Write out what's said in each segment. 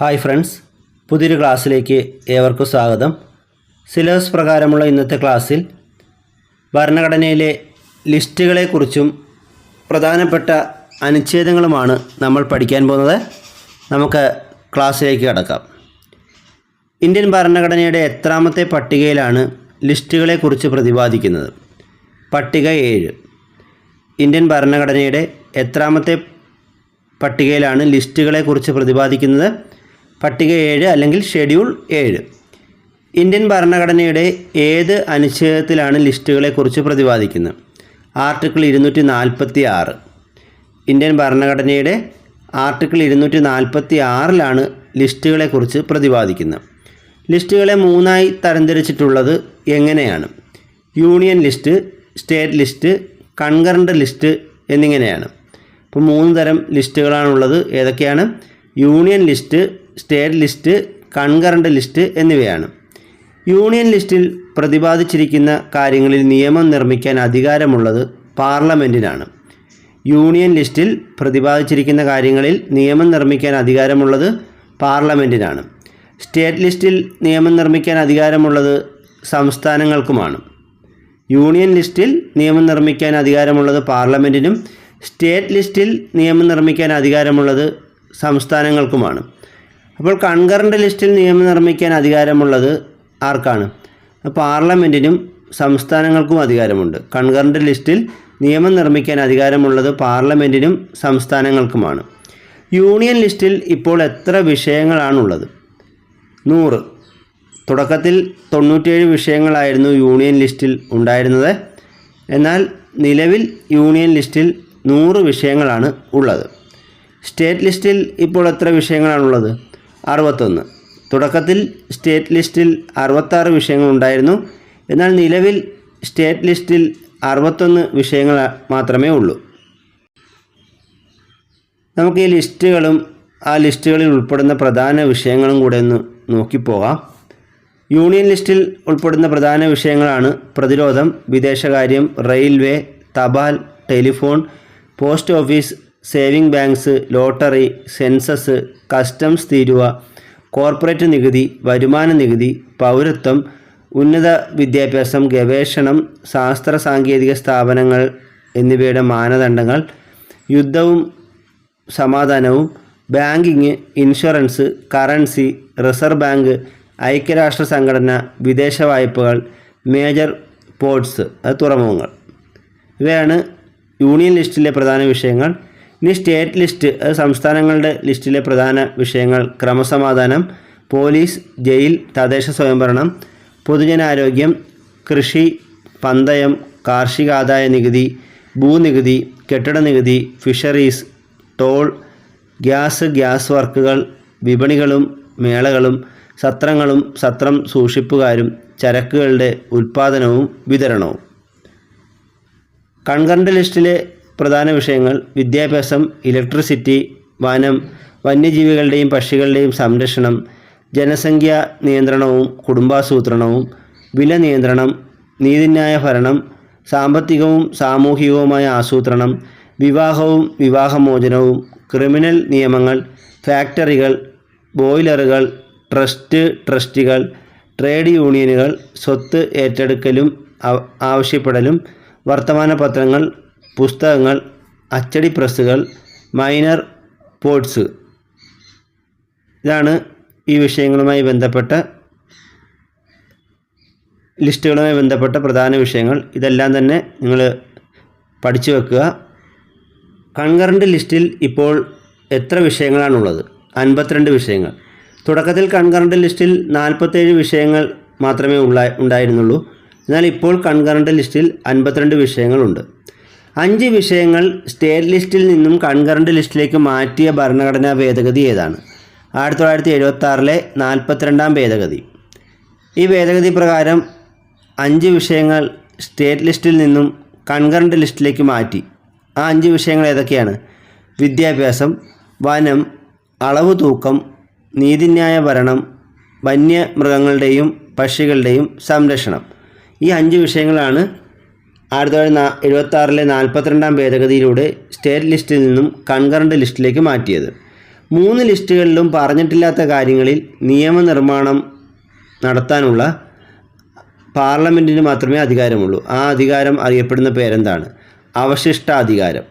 Hi friends പുതിയൊരു ക്ലാസ്സിലേക്ക് ഏവർക്കും സ്വാഗതം. സിലബസ് പ്രകാരമുള്ള ഇന്നത്തെ ക്ലാസ്സിൽ ഭരണഘടനയിലെ ലിസ്റ്റുകളെക്കുറിച്ചും പ്രധാനപ്പെട്ട അനുച്ഛേദങ്ങളുമാണ് നമ്മൾ പഠിക്കാൻ പോകുന്നത്. നമുക്ക് ക്ലാസ്സിലേക്ക് കടക്കാം. ഇന്ത്യൻ ഭരണഘടനയുടെ എത്രാമത്തെ പട്ടികയിലാണ് ലിസ്റ്റുകളെക്കുറിച്ച് പ്രതിപാദിക്കുന്നത്. പട്ടിക ഏഴ്. ഇന്ത്യൻ ഭരണഘടനയുടെ എത്രാമത്തെ പട്ടികയിലാണ് ലിസ്റ്റുകളെക്കുറിച്ച് പ്രതിപാദിക്കുന്നത്? പട്ടിക ഏഴ് അല്ലെങ്കിൽ ഷെഡ്യൂൾ ഏഴ്. ഇന്ത്യൻ ഭരണഘടനയുടെ ഏത് അനുച്ഛേദത്തിലാണ് ലിസ്റ്റുകളെക്കുറിച്ച് പ്രതിപാദിക്കുന്നത്? ആർട്ടിക്കിൾ ഇരുന്നൂറ്റി നാൽപ്പത്തി ആറ് ഇന്ത്യൻ ഭരണഘടനയുടെ ആർട്ടിക്കിൾ ഇരുന്നൂറ്റി നാൽപ്പത്തി ആറിലാണ് ലിസ്റ്റുകളെക്കുറിച്ച് പ്രതിപാദിക്കുന്നത്. ലിസ്റ്റുകളെ മൂന്നായി തരംതിരിച്ചിട്ടുള്ളത് എങ്ങനെയാണ്? Union list state list concurrent list എന്നിങ്ങനെയാണ്. അപ്പോൾ മൂന്ന് തരം ലിസ്റ്റുകളാണുള്ളത്. ഏതൊക്കെയാണ്? Union list state list concurrent list എന്നിവയാണ്. യൂണിയൻ ലിസ്റ്റിൽ പ്രതിപാദിച്ചിരിക്കുന്ന കാര്യങ്ങളിൽ നിയമം നിർമ്മിക്കാൻ അധികാരമുള്ളത് പാർലമെന്റിനാണ് യൂണിയൻ ലിസ്റ്റിൽ പ്രതിപാദിച്ചിരിക്കുന്ന കാര്യങ്ങളിൽ നിയമം നിർമ്മിക്കാൻ അധികാരമുള്ളത് പാർലമെന്റിനാണ് സ്റ്റേറ്റ് ലിസ്റ്റിൽ നിയമം നിർമ്മിക്കാൻ അധികാരമുള്ളത് സംസ്ഥാനങ്ങൾക്കുമാണ്. യൂണിയൻ ലിസ്റ്റിൽ നിയമം നിർമ്മിക്കാൻ അധികാരമുള്ളത് പാർലമെന്റിനും സ്റ്റേറ്റ് ലിസ്റ്റിൽ നിയമം നിർമ്മിക്കാൻ അധികാരമുള്ളത് സംസ്ഥാനങ്ങൾക്കുമാണ്. അപ്പോൾ കൺകറന്റ് ലിസ്റ്റിൽ നിയമം നിർമ്മിക്കാൻ അധികാരമുള്ളത് ആർക്കാണ്? പാർലമെന്റിനും സംസ്ഥാനങ്ങൾക്കും അധികാരമുണ്ട്. കൺകറന്റ് ലിസ്റ്റിൽ നിയമം നിർമ്മിക്കാൻ അധികാരമുള്ളത് പാർലമെന്റിനും സംസ്ഥാനങ്ങൾക്കുമാണ്. യൂണിയൻ ലിസ്റ്റിൽ ഇപ്പോൾ എത്ര വിഷയങ്ങളാണുള്ളത്? നൂറ്. തുടക്കത്തിൽ തൊണ്ണൂറ്റേഴ് വിഷയങ്ങളായിരുന്നു യൂണിയൻ ലിസ്റ്റിൽ ഉണ്ടായിരുന്നത്. എന്നാൽ നിലവിൽ യൂണിയൻ ലിസ്റ്റിൽ നൂറ് വിഷയങ്ങളാണ് ഉള്ളത്. സ്റ്റേറ്റ് ലിസ്റ്റിൽ ഇപ്പോൾ എത്ര വിഷയങ്ങളാണുള്ളത്? അറുപത്തൊന്ന്. തുടക്കത്തിൽ സ്റ്റേറ്റ് ലിസ്റ്റിൽ അറുപത്താറ് വിഷയങ്ങളുണ്ടായിരുന്നു. എന്നാൽ നിലവിൽ സ്റ്റേറ്റ് ലിസ്റ്റിൽ അറുപത്തൊന്ന് വിഷയങ്ങൾ മാത്രമേ ഉള്ളൂ. നമുക്ക് ഈ ലിസ്റ്റുകളും ആ ലിസ്റ്റുകളിൽ ഉൾപ്പെടുന്ന പ്രധാന വിഷയങ്ങളും കൂടെ ഒന്ന് നോക്കിപ്പോകാം. യൂണിയൻ ലിസ്റ്റിൽ ഉൾപ്പെടുന്ന പ്രധാന വിഷയങ്ങളാണ് പ്രതിരോധം വിദേശകാര്യം റെയിൽവേ തപാൽ telephone post office saving banks lottery census customs തീരുവ കോർപ്പറേറ്റ് നികുതി വരുമാന നികുതി പൗരത്വം ഉന്നത വിദ്യാഭ്യാസം ഗവേഷണം ശാസ്ത്ര സാങ്കേതിക സ്ഥാപനങ്ങൾ എന്നിവയുടെ മാനദണ്ഡങ്ങൾ യുദ്ധവും സമാധാനവും banking insurance currency reserve bank ഐക്യരാഷ്ട്ര സംഘടന വിദേശ വായ്പകൾ മേജർ പോർട്സ് അത് തുറമുഖങ്ങൾ. ഇവയാണ് യൂണിയൻ ലിസ്റ്റിലെ പ്രധാന വിഷയങ്ങൾ. ഇനി സ്റ്റേറ്റ് ലിസ്റ്റ് അത് സംസ്ഥാനങ്ങളുടെ ലിസ്റ്റിലെ പ്രധാന വിഷയങ്ങൾ ക്രമസമാധാനം പോലീസ് ജയിൽ തദ്ദേശ സ്വയംഭരണം പൊതുജനാരോഗ്യം കൃഷി പന്തയം കാർഷിക ആദായ നികുതി ഭൂനികുതി കെട്ടിട നികുതി ഫിഷറീസ് ടോൾ ഗ്യാസ് ഗ്യാസ് വർക്കുകൾ വിപണികളും മേളകളും സത്രങ്ങളും സത്രം സൂക്ഷിപ്പുകാരും ചരക്കുകളുടെ ഉൽപ്പാദനവും വിതരണവും. കൺകറന്റ് ലിസ്റ്റിലെ പ്രധാന വിഷയങ്ങൾ വിദ്യാഭ്യാസം ഇലക്ട്രിസിറ്റി വനം വന്യജീവികളുടെയും പക്ഷികളുടെയും സംരക്ഷണം ജനസംഖ്യാ നിയന്ത്രണവും കുടുംബാസൂത്രണവും വില നിയന്ത്രണം നീതിന്യായ ഭരണം സാമ്പത്തികവും സാമൂഹികവുമായ ആസൂത്രണം വിവാഹവും വിവാഹമോചനവും ക്രിമിനൽ നിയമങ്ങൾ ഫാക്ടറികൾ ബോയിലറുകൾ ട്രസ്റ്റ് ട്രസ്റ്റികൾ ട്രേഡ് യൂണിയനുകൾ സ്വത്ത് ഏറ്റെടുക്കലും ആവശ്യപ്പെടലും വർത്തമാന പത്രങ്ങൾ പുസ്തകങ്ങൾ അച്ചടി പ്രസ്സുകൾ മൈനർ പോർട്സ് ഇതാണ് ഈ വിഷയങ്ങളുമായി ബന്ധപ്പെട്ട ലിസ്റ്റുകളുമായി ബന്ധപ്പെട്ട പ്രധാന വിഷയങ്ങൾ. ഇതെല്ലാം തന്നെ നിങ്ങൾ പഠിച്ചു വെക്കുക. കൺകറന്റ് ലിസ്റ്റിൽ ഇപ്പോൾ എത്ര വിഷയങ്ങളാണുള്ളത്? അൻപത്തിരണ്ട് വിഷയങ്ങൾ. തുടക്കത്തിൽ കൺകറന്റ് ലിസ്റ്റിൽ നാൽപ്പത്തേഴ് വിഷയങ്ങൾ മാത്രമേ ഉള്ള ഉണ്ടായിരുന്നുള്ളൂ. എന്നാൽ ഇപ്പോൾ കൺകറന്റ് ലിസ്റ്റിൽ അൻപത്തിരണ്ട് വിഷയങ്ങളുണ്ട്. അഞ്ച് വിഷയങ്ങൾ സ്റ്റേറ്റ് ലിസ്റ്റിൽ നിന്നും കൺകറന്റ് ലിസ്റ്റിലേക്ക് മാറ്റിയ ഭരണഘടനാ ഭേദഗതി ഏതാണ്? ആയിരത്തി തൊള്ളായിരത്തി എഴുപത്തി ആറിലെ നാൽപ്പത്തിരണ്ടാം ഭേദഗതി. ഈ ഭേദഗതി പ്രകാരം അഞ്ച് വിഷയങ്ങൾ സ്റ്റേറ്റ് ലിസ്റ്റിൽ നിന്നും കൺകറന്റ് ലിസ്റ്റിലേക്ക് മാറ്റി. ആ അഞ്ച് വിഷയങ്ങൾ ഏതൊക്കെയാണ്? വിദ്യാഭ്യാസം വനം അളവ് തൂക്കം നീതിന്യായ ഭരണം വന്യമൃഗങ്ങളുടെയും പക്ഷികളുടെയും സംരക്ഷണം. ഈ അഞ്ച് വിഷയങ്ങളാണ് ആയിരത്തി തൊള്ളായിരത്തി എഴുപത്തി ആറിലെ നാൽപ്പത്തിരണ്ടാം ഭേദഗതിയിലൂടെ സ്റ്റേറ്റ് ലിസ്റ്റിൽ നിന്നും കൺകറന്റ് ലിസ്റ്റിലേക്ക് മാറ്റിയത്. മൂന്ന് ലിസ്റ്റുകളിലും പറഞ്ഞിട്ടില്ലാത്ത കാര്യങ്ങളിൽ നിയമനിർമ്മാണം നടത്താനുള്ള പാർലമെന്റിന് മാത്രമേ അധികാരമുള്ളൂ. ആ അധികാരം അറിയപ്പെടുന്ന പേരെന്താണ്? അവശിഷ്ടാധികാരം.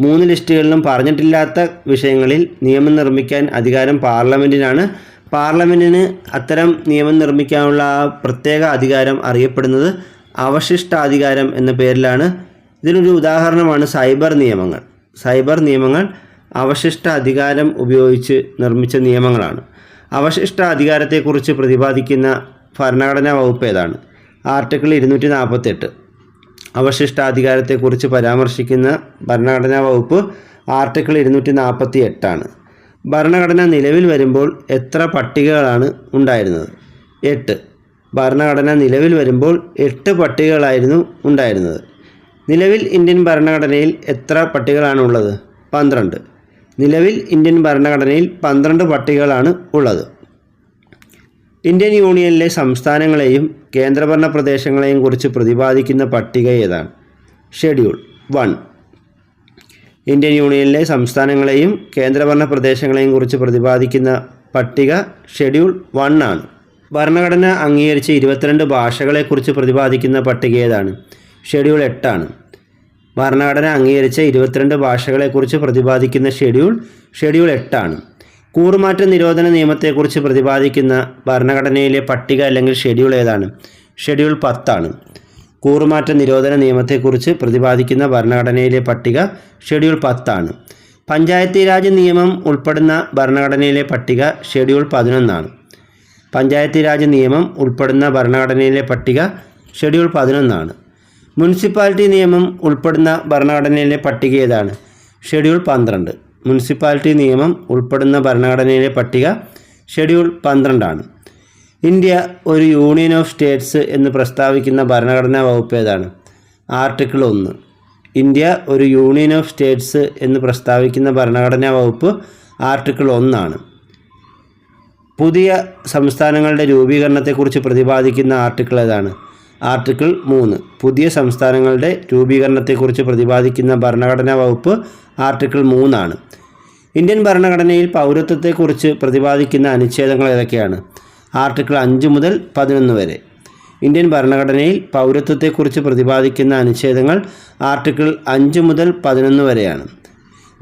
മൂന്ന് ലിസ്റ്റുകളിലും പറഞ്ഞിട്ടില്ലാത്ത വിഷയങ്ങളിൽ നിയമം നിർമ്മിക്കാൻ അധികാരം പാർലമെന്റിനാണ് പാർലമെന്റിന് അത്തരം നിയമം നിർമ്മിക്കാനുള്ള പ്രത്യേക അധികാരം അറിയപ്പെടുന്നത് അവശിഷ്ടാധികാരം എന്ന പേരിലാണ് ഇതിനൊരു ഉദാഹരണമാണ് സൈബർ നിയമങ്ങൾ. സൈബർ നിയമങ്ങൾ അവശിഷ്ട അധികാരം ഉപയോഗിച്ച് നിർമ്മിച്ച നിയമങ്ങളാണ്. അവശിഷ്ട അധികാരത്തെക്കുറിച്ച് പ്രതിപാദിക്കുന്ന ഭരണഘടനാ വകുപ്പ് ഏതാണ്? ആർട്ടിക്കിൾ ഇരുന്നൂറ്റി നാൽപ്പത്തെട്ട് അവശിഷ്ടാധികാരത്തെക്കുറിച്ച് പരാമർശിക്കുന്ന ഭരണഘടനാ വകുപ്പ് ആർട്ടിക്കിൾ ഇരുന്നൂറ്റി നാൽപ്പത്തി എട്ടാണ് ഭരണഘടന നിലവിൽ വരുമ്പോൾ എത്ര പട്ടികകളാണ് ഉണ്ടായിരുന്നത്? എട്ട്. ഭരണഘടന നിലവിൽ വരുമ്പോൾ എട്ട് പട്ടികകളായിരുന്നു ഉണ്ടായിരുന്നത്. നിലവിൽ ഇന്ത്യൻ ഭരണഘടനയിൽ എത്ര പട്ടികകളാണ് ഉള്ളത് പന്ത്രണ്ട്. നിലവിൽ ഇന്ത്യൻ ഭരണഘടനയിൽ പന്ത്രണ്ട് പട്ടികകളാണ് ഉള്ളത്. ഇന്ത്യൻ യൂണിയനിലെ സംസ്ഥാനങ്ങളെയും കേന്ദ്രഭരണ പ്രദേശങ്ങളെയും കുറിച്ച് പ്രതിപാദിക്കുന്ന പട്ടിക ഏതാണ്? Schedule one. ഇന്ത്യൻ യൂണിയനിലെ സംസ്ഥാനങ്ങളെയും കേന്ദ്രഭരണ പ്രദേശങ്ങളെയും കുറിച്ച് പ്രതിപാദിക്കുന്ന പട്ടിക ഷെഡ്യൂൾ വൺ ആണ്. ഭരണഘടന അംഗീകരിച്ച ഇരുപത്തിരണ്ട് ഭാഷകളെക്കുറിച്ച് പ്രതിപാദിക്കുന്ന പട്ടിക ഏതാണ്? ഷെഡ്യൂൾ എട്ടാണ്. ഭരണഘടന അംഗീകരിച്ച ഇരുപത്തിരണ്ട് ഭാഷകളെക്കുറിച്ച് പ്രതിപാദിക്കുന്ന ഷെഡ്യൂൾ ഷെഡ്യൂൾ എട്ടാണ്. കൂറുമാറ്റ നിരോധന നിയമത്തെക്കുറിച്ച് പ്രതിപാദിക്കുന്ന ഭരണഘടനയിലെ പട്ടിക അല്ലെങ്കിൽ ഷെഡ്യൂൾ ഏതാണ്? ഷെഡ്യൂൾ പത്താണ്. കൂറുമാറ്റ നിരോധന നിയമത്തെക്കുറിച്ച് പ്രതിപാദിക്കുന്ന ഭരണഘടനയിലെ പട്ടിക ഷെഡ്യൂൾ പത്താണ്. പഞ്ചായത്തി രാജ് നിയമം ഉൾപ്പെടുന്ന ഭരണഘടനയിലെ പട്ടിക ഷെഡ്യൂൾ പതിനൊന്നാണ്. പഞ്ചായത്തി രാജ് നിയമം ഉൾപ്പെടുന്ന ഭരണഘടനയിലെ പട്ടിക ഷെഡ്യൂൾ പതിനൊന്നാണ്. മുനിസിപ്പാലിറ്റി നിയമം ഉൾപ്പെടുന്ന ഭരണഘടനയിലെ പട്ടിക ഏതാണ്? ഷെഡ്യൂൾ പന്ത്രണ്ട്. മുനിസിപ്പാലിറ്റി നിയമം ഉൾപ്പെടുന്ന ഭരണഘടനയിലെ പട്ടിക ഷെഡ്യൂൾ പന്ത്രണ്ടാണ്. ഇന്ത്യ ഒരു യൂണിയൻ ഓഫ് സ്റ്റേറ്റ്സ് എന്ന് പ്രസ്താവിക്കുന്ന ഭരണഘടനാ വകുപ്പ് ഏതാണ്? ആർട്ടിക്കിൾ ഒന്ന്. ഇന്ത്യ ഒരു യൂണിയൻ ഓഫ് സ്റ്റേറ്റ്സ് എന്ന് പ്രസ്താവിക്കുന്ന ഭരണഘടനാ വകുപ്പ് ആർട്ടിക്കിൾ ഒന്നാണ്. പുതിയ സംസ്ഥാനങ്ങളുടെ രൂപീകരണത്തെക്കുറിച്ച് പ്രതിപാദിക്കുന്ന ആർട്ടിക്കിൾ ഏതാണ്? ആർട്ടിക്കിൾ മൂന്ന്. പുതിയ സംസ്ഥാനങ്ങളുടെ രൂപീകരണത്തെക്കുറിച്ച് പ്രതിപാദിക്കുന്ന ഭരണഘടനാ വകുപ്പ് ആർട്ടിക്കിൾ മൂന്നാണ്. ഇന്ത്യൻ ഭരണഘടനയിൽ പൗരത്വത്തെക്കുറിച്ച് പ്രതിപാദിക്കുന്ന അനുച്ഛേദങ്ങൾ ഏതൊക്കെയാണ്? ആർട്ടിക്കിൾ അഞ്ച് മുതൽ പതിനൊന്ന് വരെ. ഇന്ത്യൻ ഭരണഘടനയിൽ പൗരത്വത്തെക്കുറിച്ച് പ്രതിപാദിക്കുന്ന അനുച്ഛേദങ്ങൾ ആർട്ടിക്കിൾ അഞ്ച് മുതൽ പതിനൊന്ന് വരെയാണ്.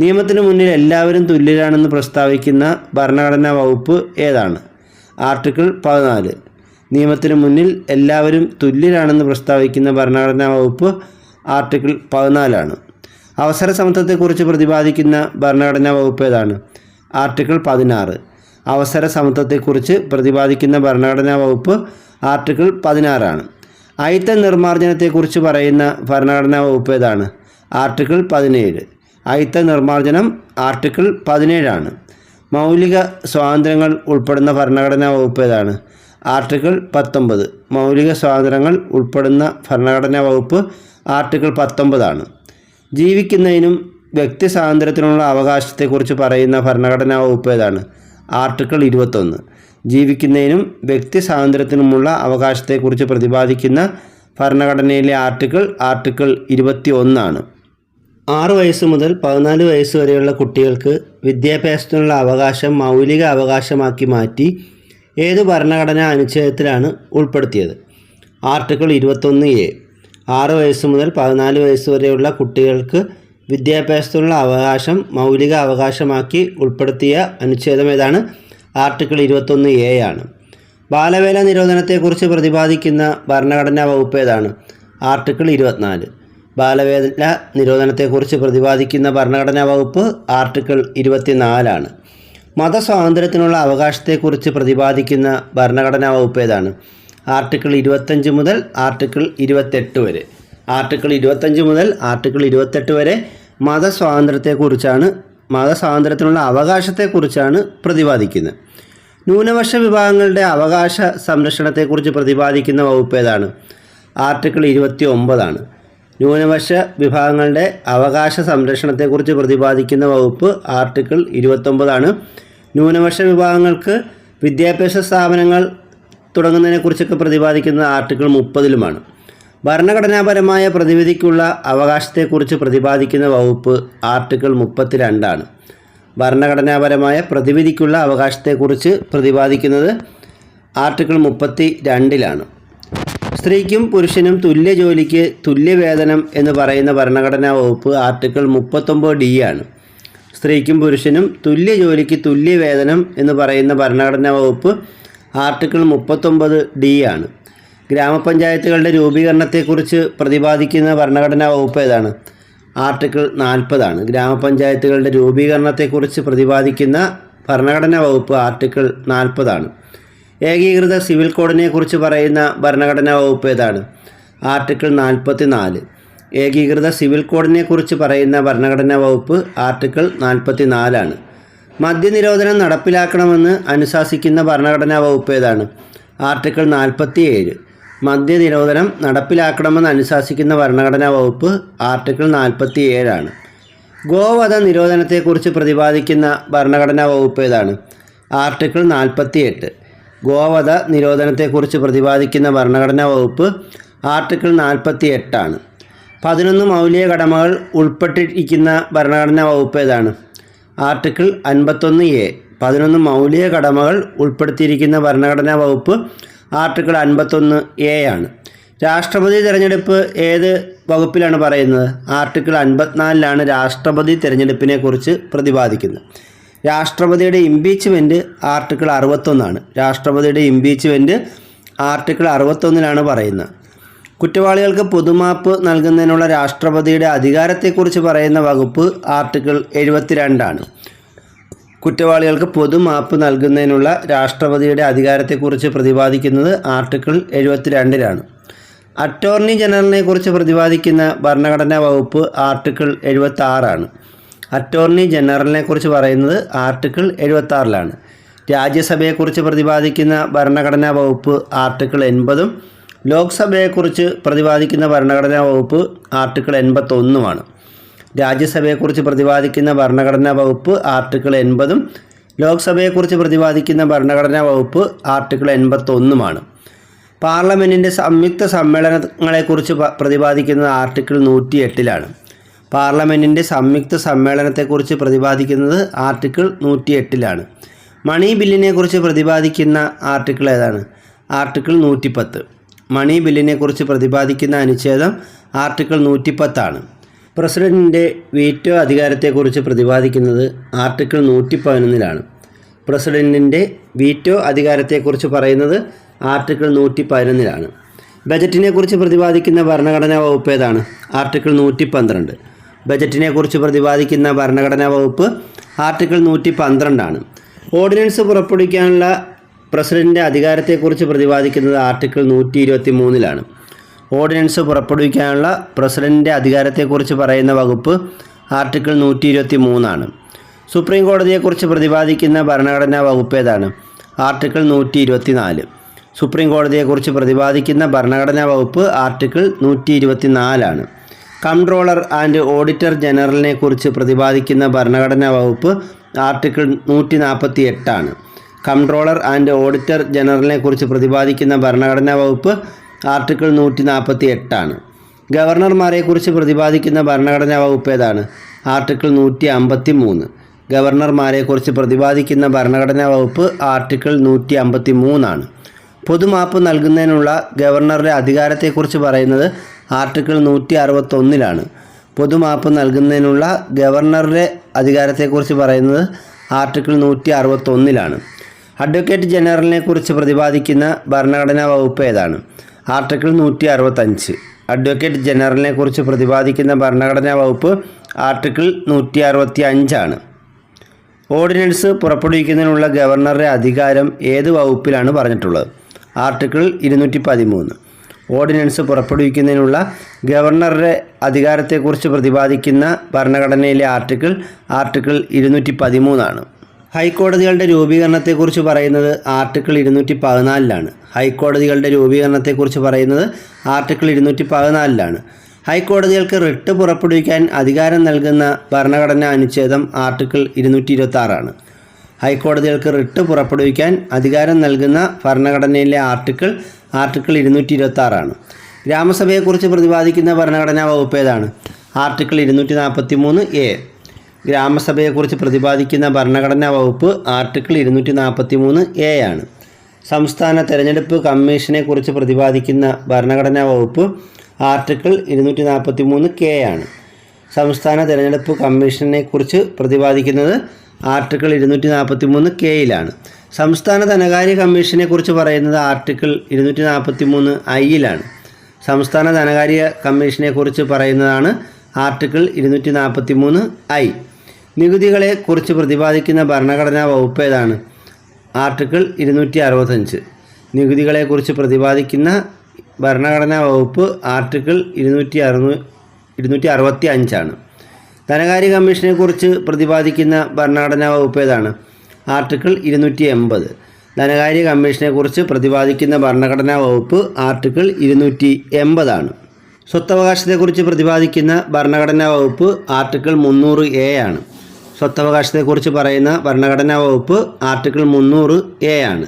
നിയമത്തിന് മുന്നിൽ എല്ലാവരും തുല്യരാണെന്ന് പ്രസ്താവിക്കുന്ന ഭരണഘടനാ വകുപ്പ് ഏതാണ്? ആർട്ടിക്കിൾ പതിനാല്. നിയമത്തിന് മുന്നിൽ എല്ലാവരും തുല്യരാണെന്ന് പ്രസ്താവിക്കുന്ന ഭരണഘടനാ വകുപ്പ് ആർട്ടിക്കിൾ പതിനാലാണ്. അവസര സമത്വത്തെക്കുറിച്ച് പ്രതിപാദിക്കുന്ന ഭരണഘടനാ വകുപ്പ് ഏതാണ്? ആർട്ടിക്കിൾ പതിനാറ്. അവസര സമത്വത്തെക്കുറിച്ച് പ്രതിപാദിക്കുന്ന ഭരണഘടനാ വകുപ്പ് ആർട്ടിക്കിൾ പതിനാറാണ്. അയിത്ത നിർമ്മാർജനത്തെക്കുറിച്ച് പറയുന്ന ഭരണഘടനാ വകുപ്പ് ഏതാണ്? ആർട്ടിക്കിൾ പതിനേഴ്. അയിത്ത നിർമ്മാർജനം ആർട്ടിക്കിൾ പതിനേഴാണ്. മൗലിക സ്വാതന്ത്ര്യങ്ങൾ ഉൾപ്പെടുന്ന ഭരണഘടനാ വകുപ്പ് ഏതാണ്? ആർട്ടിക്കിൾ പത്തൊമ്പത്. മൗലിക സ്വാതന്ത്ര്യങ്ങൾ ഉൾപ്പെടുന്ന ഭരണഘടനാ വകുപ്പ് ആർട്ടിക്കിൾ പത്തൊമ്പതാണ്. ജീവിക്കുന്നതിനും വ്യക്തി സ്വാതന്ത്ര്യത്തിനുള്ള അവകാശത്തെക്കുറിച്ച് പറയുന്ന ഭരണഘടനാ വകുപ്പ് ഏതാണ്? ആർട്ടിക്കിൾ ഇരുപത്തൊന്ന്. ജീവിക്കുന്നതിനും വ്യക്തി സ്വാതന്ത്ര്യത്തിനുമുള്ള അവകാശത്തെക്കുറിച്ച് പ്രതിപാദിക്കുന്ന ഭരണഘടനയിലെ ആർട്ടിക്കിൾ ആർട്ടിക്കിൾ ഇരുപത്തി ഒന്നാണ് ആറ് വയസ്സ് മുതൽ പതിനാല് വയസ്സ് വരെയുള്ള കുട്ടികൾക്ക് വിദ്യാഭ്യാസത്തിനുള്ള അവകാശം മൗലിക അവകാശമാക്കി മാറ്റി ഏത് ഭരണഘടനാ അനുച്ഛേദത്തിലാണ് ഉൾപ്പെടുത്തിയത്? ആർട്ടിക്കിൾ ഇരുപത്തൊന്ന് എ. ആറ് വയസ്സ് മുതൽ പതിനാല് വയസ്സ് വരെയുള്ള കുട്ടികൾക്ക് വിദ്യാഭ്യാസത്തിനുള്ള അവകാശം മൗലിക അവകാശമാക്കി ഉൾപ്പെടുത്തിയ അനുച്ഛേദം ഏതാണ്? ആർട്ടിക്കിൾ ഇരുപത്തൊന്ന് എ ആണ്. ബാലവേല നിരോധനത്തെക്കുറിച്ച് പ്രതിപാദിക്കുന്ന ഭരണഘടനാ വകുപ്പ് ഏതാണ്? ആർട്ടിക്കിൾ ഇരുപത്തിനാല്. ബാലവേല നിരോധനത്തെക്കുറിച്ച് പ്രതിപാദിക്കുന്ന ഭരണഘടനാ വകുപ്പ് ആർട്ടിക്കിൾ ഇരുപത്തിനാലാണ്. മതസ്വാതന്ത്ര്യത്തിനുള്ള അവകാശത്തെക്കുറിച്ച് പ്രതിപാദിക്കുന്ന ഭരണഘടനാ വകുപ്പ് ഏതാണ്? ആർട്ടിക്കിൾ ഇരുപത്തഞ്ച് മുതൽ ആർട്ടിക്കിൾ ഇരുപത്തെട്ട് വരെ. ആർട്ടിക്കിൾ ഇരുപത്തഞ്ച് മുതൽ ആർട്ടിക്കിൾ ഇരുപത്തെട്ട് വരെ മതസ്വാതന്ത്ര്യത്തെക്കുറിച്ചാണ് മതസ്വാതന്ത്ര്യത്തിനുള്ള അവകാശത്തെക്കുറിച്ചാണ് പ്രതിപാദിക്കുന്നത്. ന്യൂനപക്ഷ വിഭാഗങ്ങളുടെ അവകാശ സംരക്ഷണത്തെക്കുറിച്ച് പ്രതിപാദിക്കുന്ന വകുപ്പ് ഏതാണ്? ആർട്ടിക്കിൾ ഇരുപത്തി ഒമ്പതാണ് ന്യൂനപക്ഷ വിഭാഗങ്ങളുടെ അവകാശ സംരക്ഷണത്തെക്കുറിച്ച് പ്രതിപാദിക്കുന്ന വകുപ്പ് ആർട്ടിക്കിൾ ഇരുപത്തൊമ്പതാണ്. ന്യൂനപക്ഷ വിഭാഗങ്ങൾക്ക് വിദ്യാഭ്യാസ സ്ഥാപനങ്ങൾ തുടങ്ങുന്നതിനെക്കുറിച്ചൊക്കെ പ്രതിപാദിക്കുന്ന ആർട്ടിക്കിൾ മുപ്പതിലുമാണ്. ഭരണഘടനാപരമായ പ്രതിവിധിക്കുള്ള അവകാശത്തെക്കുറിച്ച് പ്രതിപാദിക്കുന്ന വകുപ്പ് ആർട്ടിക്കിൾ മുപ്പത്തിരണ്ടാണ്. ഭരണഘടനാപരമായ പ്രതിവിധിക്കുള്ള അവകാശത്തെക്കുറിച്ച് പ്രതിപാദിക്കുന്നത് ആർട്ടിക്കിൾ മുപ്പത്തി രണ്ടിലാണ് സ്ത്രീക്കും പുരുഷനും തുല്യ ജോലിക്ക് തുല്യ വേതനം എന്ന് പറയുന്ന ഭരണഘടനാ വകുപ്പ് ആർട്ടിക്കിൾ മുപ്പത്തൊമ്പത് ഡി ആണ്. സ്ത്രീക്കും പുരുഷനും തുല്യ ജോലിക്ക് തുല്യ വേതനം എന്ന് പറയുന്ന ഭരണഘടനാ വകുപ്പ് ആർട്ടിക്കിൾ മുപ്പത്തൊമ്പത് ഡി ആണ്. ഗ്രാമപഞ്ചായത്തുകളുടെ രൂപീകരണത്തെക്കുറിച്ച് പ്രതിപാദിക്കുന്ന ഭരണഘടനാ വകുപ്പ് ഏതാണ്? ആർട്ടിക്കിൾ നാൽപ്പതാണ് ഗ്രാമപഞ്ചായത്തുകളുടെ രൂപീകരണത്തെക്കുറിച്ച് പ്രതിപാദിക്കുന്ന ഭരണഘടനാ വകുപ്പ് ആർട്ടിക്കിൾ നാൽപ്പതാണ് ഏകീകൃത സിവിൽ കോഡിനെക്കുറിച്ച് പറയുന്ന ഭരണഘടനാ വകുപ്പ് ഏതാണ്? ആർട്ടിക്കിൾ നാൽപ്പത്തി നാല് ഏകീകൃത സിവിൽ കോഡിനെക്കുറിച്ച് പറയുന്ന ഭരണഘടനാ വകുപ്പ് ആർട്ടിക്കിൾ നാൽപ്പത്തി നാലാണ് മദ്യനിരോധനം നടപ്പിലാക്കണമെന്ന് അനുശാസിക്കുന്ന ഭരണഘടനാ വകുപ്പ് ഏതാണ്? ആർട്ടിക്കിൾ നാൽപ്പത്തി ഏഴ് മദ്യനിരോധനം നടപ്പിലാക്കണമെന്ന് അനുശാസിക്കുന്ന ഭരണഘടനാ വകുപ്പ് ആർട്ടിക്കിൾ നാൽപ്പത്തി ഏഴാണ് ഗോവധ നിരോധനത്തെക്കുറിച്ച് പ്രതിപാദിക്കുന്ന ഭരണഘടനാ വകുപ്പ് ഏതാണ്? ആർട്ടിക്കിൾ നാൽപ്പത്തി എട്ട് ഗോവധ നിരോധനത്തെക്കുറിച്ച് പ്രതിപാദിക്കുന്ന ഭരണഘടനാ വകുപ്പ് ആർട്ടിക്കിൾ നാൽപ്പത്തി എട്ടാണ് പതിനൊന്ന് മൗലിക കടമകൾ ഉൾപ്പെട്ടിരിക്കുന്ന ഭരണഘടനാ വകുപ്പ് ഏതാണ്? ആർട്ടിക്കിൾ അൻപത്തൊന്ന് എ. പതിനൊന്ന് മൗലിക കടമകൾ ഉൾപ്പെടുത്തിയിരിക്കുന്ന ഭരണഘടനാ വകുപ്പ് ആർട്ടിക്കിൾ അൻപത്തൊന്ന് എ ആണ്. രാഷ്ട്രപതി തിരഞ്ഞെടുപ്പ് ഏത് വകുപ്പിലാണ് പറയുന്നത്? ആർട്ടിക്കിൾ അൻപത്തിനാലിലാണ് രാഷ്ട്രപതി തിരഞ്ഞെടുപ്പിനെക്കുറിച്ച് പ്രതിപാദിക്കുന്നത്. രാഷ്ട്രപതിയുടെ ഇംപീച്ച്മെന്റ് ആർട്ടിക്കിൾ അറുപത്തൊന്നാണ്. രാഷ്ട്രപതിയുടെ ഇംപീച്ച്മെന്റ് ആർട്ടിക്കിൾ അറുപത്തൊന്നിലാണ് പറയുന്നത്. കുറ്റവാളികൾക്ക് പൊതുമാപ്പ് നൽകുന്നതിനുള്ള രാഷ്ട്രപതിയുടെ അധികാരത്തെക്കുറിച്ച് പറയുന്ന വകുപ്പ് ആർട്ടിക്കിൾ എഴുപത്തിരണ്ടാണ്. കുറ്റവാളികൾക്ക് പൊതുമാപ്പ് നൽകുന്നതിനുള്ള രാഷ്ട്രപതിയുടെ അധികാരത്തെക്കുറിച്ച് പ്രതിപാദിക്കുന്നത് ആർട്ടിക്കിൾ എഴുപത്തിരണ്ടിലാണ്. അറ്റോർണി ജനറലിനെക്കുറിച്ച് പ്രതിപാദിക്കുന്ന ഭരണഘടനാ വകുപ്പ് ആർട്ടിക്കിൾ എഴുപത്തി ആറാണ് അറ്റോർണി ജനറലിനെ കുറിച്ച് പറയുന്നത് ആർട്ടിക്കിൾ എഴുപത്തി ആറിലാണ് രാജ്യസഭയെക്കുറിച്ച് പ്രതിപാദിക്കുന്ന ഭരണഘടനാ വകുപ്പ് ആർട്ടിക്കിൾ എൺപതും ലോക്സഭയെക്കുറിച്ച് പ്രതിപാദിക്കുന്ന ഭരണഘടനാ വകുപ്പ് ആർട്ടിക്കിൾ എൺപത്തൊന്നുമാണ്. രാജ്യസഭയെക്കുറിച്ച് പ്രതിപാദിക്കുന്ന ഭരണഘടനാ വകുപ്പ് ആർട്ടിക്കിൾ എൺപതും ലോക്സഭയെക്കുറിച്ച് പ്രതിപാദിക്കുന്ന ഭരണഘടനാ വകുപ്പ് ആർട്ടിക്കിൾ എൺപത്തൊന്നുമാണ്. പാർലമെന്റിന്റെ സംയുക്ത സമ്മേളനങ്ങളെക്കുറിച്ച് പ്രതിപാദിക്കുന്നത് ആർട്ടിക്കിൾ നൂറ്റി എട്ടിലാണ് പാർലമെന്റിന്റെ സംയുക്ത സമ്മേളനത്തെക്കുറിച്ച് പ്രതിപാദിക്കുന്നത് ആർട്ടിക്കിൾ നൂറ്റി എട്ടിലാണ് മണി ബില്ലിനെക്കുറിച്ച് പ്രതിപാദിക്കുന്ന ആർട്ടിക്കിൾ ഏതാണ്? ആർട്ടിക്കിൾ നൂറ്റിപ്പത്ത്. മണി ബില്ലിനെക്കുറിച്ച് പ്രതിപാദിക്കുന്ന അനുച്ഛേദം ആർട്ടിക്കിൾ നൂറ്റിപ്പത്താണ്. പ്രസിഡന്റിന്റെ വീറ്റോ അധികാരത്തെക്കുറിച്ച് പ്രതിപാദിക്കുന്നത് ആർട്ടിക്കിൾ നൂറ്റി പതിനൊന്നിലാണ് പ്രസിഡന്റിന്റെ വീറ്റോ അധികാരത്തെക്കുറിച്ച് പറയുന്നത് ആർട്ടിക്കിൾ നൂറ്റി പതിനൊന്നിലാണ് ബജറ്റിനെക്കുറിച്ച് പ്രതിപാദിക്കുന്ന ഭരണഘടനാ വകുപ്പ് ഏതാണ്? ആർട്ടിക്കിൾ നൂറ്റി പന്ത്രണ്ട് ബജറ്റിനെക്കുറിച്ച് പ്രതിപാദിക്കുന്ന ഭരണഘടനാ വകുപ്പ് ആർട്ടിക്കിൾ നൂറ്റി പന്ത്രണ്ടാണ്. ഓർഡിനൻസ് പുറപ്പെടുവിക്കാനുള്ള പ്രസിഡന്റിന്റെ അധികാരത്തെക്കുറിച്ച് പ്രതിപാദിക്കുന്നത് ആർട്ടിക്കിൾ നൂറ്റി ഇരുപത്തി മൂന്നിലാണ് ഓർഡിനൻസ് പുറപ്പെടുവിക്കാനുള്ള പ്രസിഡന്റിന്റെ അധികാരത്തെക്കുറിച്ച് പറയുന്ന വകുപ്പ് ആർട്ടിക്കിൾ നൂറ്റി ഇരുപത്തി മൂന്നാണ് സുപ്രീം കോടതിയെക്കുറിച്ച് പ്രതിപാദിക്കുന്ന ഭരണഘടനാ വകുപ്പ് ഏതാണ്? ആർട്ടിക്കിൾ നൂറ്റി ഇരുപത്തി നാല് സുപ്രീം കോടതിയെക്കുറിച്ച് പ്രതിപാദിക്കുന്ന ഭരണഘടനാ വകുപ്പ് ആർട്ടിക്കിൾ നൂറ്റി ഇരുപത്തി നാലാണ് കൺട്രോളർ ആൻഡ് ഓഡിറ്റർ ജനറലിനെ കുറിച്ച് പ്രതിപാദിക്കുന്ന ഭരണഘടനാ വകുപ്പ് ആർട്ടിക്കിൾ നൂറ്റി നാൽപ്പത്തി എട്ടാണ് കൺട്രോളർ ആൻഡ് ഓഡിറ്റർ ജനറലിനെ കുറിച്ച് പ്രതിപാദിക്കുന്ന ഭരണഘടനാ വകുപ്പ് ആർട്ടിക്കിൾ നൂറ്റി നാൽപ്പത്തി എട്ടാണ് ഗവർണർമാരെക്കുറിച്ച് പ്രതിപാദിക്കുന്ന ഭരണഘടനാ വകുപ്പ് ഏതാണ്? ആർട്ടിക്കിൾ നൂറ്റി അമ്പത്തി മൂന്ന് ഗവർണർമാരെക്കുറിച്ച് പ്രതിപാദിക്കുന്ന ഭരണഘടനാ വകുപ്പ് ആർട്ടിക്കിൾ നൂറ്റി അമ്പത്തി മൂന്നാണ് പൊതുമാപ്പ് നൽകുന്നതിനുള്ള ഗവർണറുടെ അധികാരത്തെക്കുറിച്ച് പറയുന്നത് ആർട്ടിക്കിൾ നൂറ്റി അറുപത്തൊന്നിലാണ് പൊതുമാപ്പ് നൽകുന്നതിനുള്ള ഗവർണറുടെ അധികാരത്തെക്കുറിച്ച് പറയുന്നത് ആർട്ടിക്കിൾ നൂറ്റി അറുപത്തൊന്നിലാണ് അഡ്വക്കേറ്റ് ജനറലിനെ കുറിച്ച് പ്രതിപാദിക്കുന്ന ഭരണഘടനാ വകുപ്പ് ഏതാണ്? ആർട്ടിക്കിൾ നൂറ്റി അറുപത്തഞ്ച് അഡ്വക്കേറ്റ് ജനറലിനെ കുറിച്ച് പ്രതിപാദിക്കുന്ന ഭരണഘടനാ വകുപ്പ് ആർട്ടിക്കിൾ നൂറ്റി അറുപത്തി അഞ്ചാണ് ഓർഡിനൻസ് പുറപ്പെടുവിക്കുന്നതിനുള്ള ഗവർണറുടെ അധികാരം ഏത് വകുപ്പിലാണ് പറഞ്ഞിട്ടുള്ളത്? ആർട്ടിക്കിൾ ഇരുന്നൂറ്റി പതിമൂന്ന് ഓർഡിനൻസ് പുറപ്പെടുവിക്കുന്നതിനുള്ള ഗവർണറുടെ അധികാരത്തെക്കുറിച്ച് പ്രതിപാദിക്കുന്ന ഭരണഘടനയിലെ ആർട്ടിക്കിൾ ആർട്ടിക്കിൾ ഇരുന്നൂറ്റി പതിമൂന്നാണ് ഹൈക്കോടതികളുടെ രൂപീകരണത്തെക്കുറിച്ച് പറയുന്നത് ആർട്ടിക്കിൾ ഇരുന്നൂറ്റി പതിനാലിലാണ് ഹൈക്കോടതികളുടെ രൂപീകരണത്തെക്കുറിച്ച് പറയുന്നത് ആർട്ടിക്കിൾ ഇരുന്നൂറ്റി പതിനാലിലാണ് ഹൈക്കോടതികൾക്ക് റിട്ട് പുറപ്പെടുവിക്കാൻ അധികാരം നൽകുന്ന ഭരണഘടനാ അനുച്ഛേദം ആർട്ടിക്കിൾ ഇരുന്നൂറ്റി ഇരുപത്തി ആറാണ് ഹൈക്കോടതികൾക്ക് റിട്ട് പുറപ്പെടുവിക്കാൻ അധികാരം നൽകുന്ന ഭരണഘടനയിലെ ആർട്ടിക്കിൾ ആർട്ടിക്കിൾ ഇരുന്നൂറ്റി ഇരുപത്തി ആറാണ് ഗ്രാമസഭയെക്കുറിച്ച് പ്രതിപാദിക്കുന്ന ഭരണഘടനാ വകുപ്പ് ഏതാണ്? ആർട്ടിക്കിൾ ഇരുന്നൂറ്റി നാൽപ്പത്തി മൂന്ന് എ. ഗ്രാമസഭയെക്കുറിച്ച് പ്രതിപാദിക്കുന്ന ഭരണഘടനാ വകുപ്പ് ആർട്ടിക്കിൾ ഇരുന്നൂറ്റി നാൽപ്പത്തി മൂന്ന് എ ആണ്. സംസ്ഥാന തെരഞ്ഞെടുപ്പ് കമ്മീഷനെക്കുറിച്ച് പ്രതിപാദിക്കുന്ന ഭരണഘടനാ വകുപ്പ് ആർട്ടിക്കിൾ ഇരുന്നൂറ്റി നാൽപ്പത്തി മൂന്ന് കെ ആണ്. സംസ്ഥാന തെരഞ്ഞെടുപ്പ് കമ്മീഷനെക്കുറിച്ച് പ്രതിപാദിക്കുന്നത് ആർട്ടിക്കിൾ ഇരുന്നൂറ്റി നാൽപ്പത്തി മൂന്ന് കെയിലാണ് സംസ്ഥാന ധനകാര്യ കമ്മീഷനെ കുറിച്ച് പറയുന്നത് ആർട്ടിക്കിൾ ഇരുന്നൂറ്റി നാൽപ്പത്തി മൂന്ന് ഐയിലാണ് സംസ്ഥാന ധനകാര്യ കമ്മീഷനെ കുറിച്ച് പറയുന്നതാണ് ആർട്ടിക്കിൾ ഇരുന്നൂറ്റി നാൽപ്പത്തി മൂന്ന് ഐ. നികുതികളെ കുറിച്ച് പ്രതിപാദിക്കുന്ന ഭരണഘടനാ വകുപ്പ് ഏതാണ്? ആർട്ടിക്കിൾ ഇരുന്നൂറ്റി അറുപത്തഞ്ച് നികുതികളെക്കുറിച്ച് പ്രതിപാദിക്കുന്ന ഭരണഘടനാ വകുപ്പ് ആർട്ടിക്കിൾ ഇരുന്നൂറ്റി അറുന്നൂ ഇരുന്നൂറ്റി അറുപത്തി അഞ്ചാണ് ധനകാര്യ കമ്മീഷനെക്കുറിച്ച് പ്രതിപാദിക്കുന്ന ഭരണഘടനാ വകുപ്പ് ഏതാണ്? ആർട്ടിക്കിൾ ഇരുന്നൂറ്റി എൺപത് ധനകാര്യ കമ്മീഷനെക്കുറിച്ച് പ്രതിപാദിക്കുന്ന ഭരണഘടനാ വകുപ്പ് ആർട്ടിക്കിൾ ഇരുന്നൂറ്റി എൺപതാണ് സ്വത്തവകാശത്തെക്കുറിച്ച് പ്രതിപാദിക്കുന്ന ഭരണഘടനാ വകുപ്പ് ആർട്ടിക്കിൾ മുന്നൂറ് എ ആണ്. സ്വത്തവകാശത്തെക്കുറിച്ച് പറയുന്ന ഭരണഘടനാ വകുപ്പ് ആർട്ടിക്കിൾ മുന്നൂറ് എ ആണ്.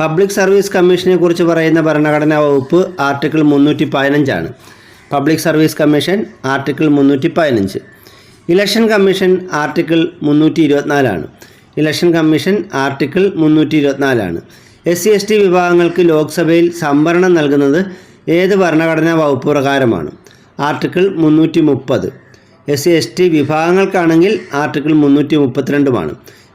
പബ്ലിക് സർവീസ് കമ്മീഷനെക്കുറിച്ച് പറയുന്ന ഭരണഘടനാ വകുപ്പ് ആർട്ടിക്കിൾ മുന്നൂറ്റി പതിനഞ്ചാണ് പബ്ലിക് സർവീസ് കമ്മീഷൻ ആർട്ടിക്കിൾ മുന്നൂറ്റി പതിനഞ്ച് ഇലക്ഷൻ കമ്മീഷൻ ആർട്ടിക്കിൾ മുന്നൂറ്റി ഇരുപത്തിനാലാണ് ഇലക്ഷൻ കമ്മീഷൻ ആർട്ടിക്കിൾ മുന്നൂറ്റി ഇരുപത്തിനാലാണ് എസ് സി എസ് ടി വിഭാഗങ്ങൾക്ക് ലോക്സഭയിൽ സംവരണം നൽകുന്നത് ഏത് ഭരണഘടനാ വകുപ്പ് പ്രകാരമാണ്? ആർട്ടിക്കിൾ മുന്നൂറ്റി മുപ്പത് എസ് സി എസ് ടി വിഭാഗങ്ങൾക്കാണെങ്കിൽ ആർട്ടിക്കിൾ മുന്നൂറ്റി മുപ്പത്തിരണ്ടുമാണ്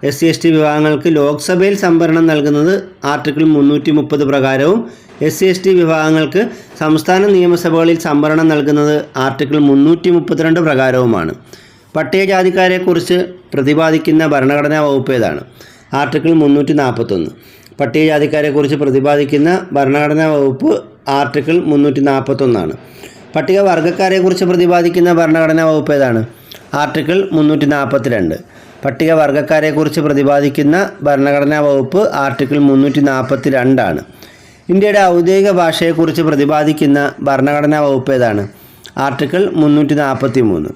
എസ് സി എസ് ടി വിഭാഗങ്ങൾക്ക് ലോക്സഭയിൽ സംവരണം നൽകുന്നത് ആർട്ടിക്കിൾ മുന്നൂറ്റി മുപ്പത് പ്രകാരവും എസ് സി എസ് ടി വിഭാഗങ്ങൾക്ക് സംസ്ഥാന നിയമസഭകളിൽ സംവരണം നൽകുന്നത് ആർട്ടിക്കിൾ മുന്നൂറ്റി മുപ്പത്തിരണ്ട് പ്രകാരവുമാണ്. പട്ടികജാതിക്കാരെക്കുറിച്ച് പ്രതിപാദിക്കുന്ന ഭരണഘടനാ വകുപ്പ് ഏതാണ്? ആർട്ടിക്കിൾ മുന്നൂറ്റി നാൽപ്പത്തൊന്ന് പട്ടികജാതിക്കാരെക്കുറിച്ച് പ്രതിപാദിക്കുന്ന ഭരണഘടനാ വകുപ്പ് ആർട്ടിക്കിൾ മുന്നൂറ്റി നാൽപ്പത്തൊന്നാണ് പട്ടിക വർഗക്കാരെക്കുറിച്ച് പ്രതിപാദിക്കുന്ന ഭരണഘടനാ വകുപ്പ് ഏതാണ്? ആർട്ടിക്കിൾ മുന്നൂറ്റി നാൽപ്പത്തി രണ്ട് പട്ടിക വർഗക്കാരെക്കുറിച്ച് പ്രതിപാദിക്കുന്ന ഭരണഘടനാ വകുപ്പ് ആർട്ടിക്കിൾ മുന്നൂറ്റി നാൽപ്പത്തി രണ്ടാണ് ഇന്ത്യയുടെ ഔദ്യോഗിക ഭാഷയെക്കുറിച്ച് പ്രതിപാദിക്കുന്ന ഭരണഘടനാ വകുപ്പ് ഏതാണ്? ആർട്ടിക്കിൾ മുന്നൂറ്റി നാൽപ്പത്തി മൂന്ന്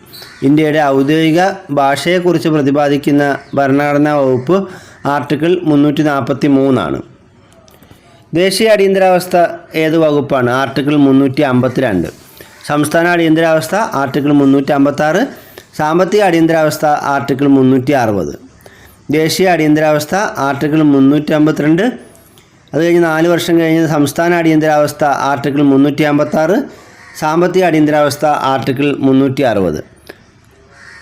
ഇന്ത്യയുടെ ഔദ്യോഗിക ഭാഷയെക്കുറിച്ച് പ്രതിപാദിക്കുന്ന ഭരണഘടനാ വകുപ്പ് ആർട്ടിക്കിൾ മുന്നൂറ്റി നാൽപ്പത്തി മൂന്നാണ് ദേശീയ അടിയന്തരാവസ്ഥ ഏത് വകുപ്പാണ്? ആർട്ടിക്കിൾ മുന്നൂറ്റി അമ്പത്തി രണ്ട് സംസ്ഥാന അടിയന്തരാവസ്ഥ ആർട്ടിക്കിൾ മുന്നൂറ്റി അമ്പത്താറ് സാമ്പത്തിക അടിയന്തരാവസ്ഥ ആർട്ടിക്കിൾ മുന്നൂറ്റി അറുപത് ദേശീയ അടിയന്തരാവസ്ഥ ആർട്ടിക്കിൾ മുന്നൂറ്റി അമ്പത്തിരണ്ട് അത് കഴിഞ്ഞ് നാല് വർഷം കഴിഞ്ഞ് സംസ്ഥാന അടിയന്തരാവസ്ഥ ആർട്ടിക്കിൾ മുന്നൂറ്റി അമ്പത്താറ് സാമ്പത്തിക അടിയന്തരാവസ്ഥ ആർട്ടിക്കിൾ മുന്നൂറ്റി അറുപത്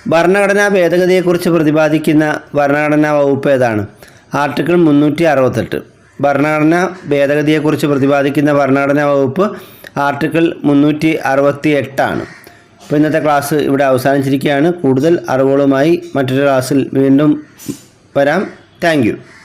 ഭരണഘടനാ ഭേദഗതിയെക്കുറിച്ച് പ്രതിപാദിക്കുന്ന ഭരണഘടനാ വകുപ്പ് ഏതാണ്? ആർട്ടിക്കിൾ മുന്നൂറ്റി അറുപത്തെട്ട് ഭരണഘടനാ ഭേദഗതിയെക്കുറിച്ച് പ്രതിപാദിക്കുന്ന ഭരണഘടനാ വകുപ്പ് ആർട്ടിക്കിൾ മുന്നൂറ്റി അറുപത്തി എട്ടാണ് അപ്പോൾ ഇന്നത്തെ ക്ലാസ് ഇവിടെ അവസാനിച്ചിരിക്കുകയാണ്. കൂടുതൽ അറിവുകളുമായി മറ്റൊരു ക്ലാസ്സിൽ വീണ്ടും വരാം. താങ്ക്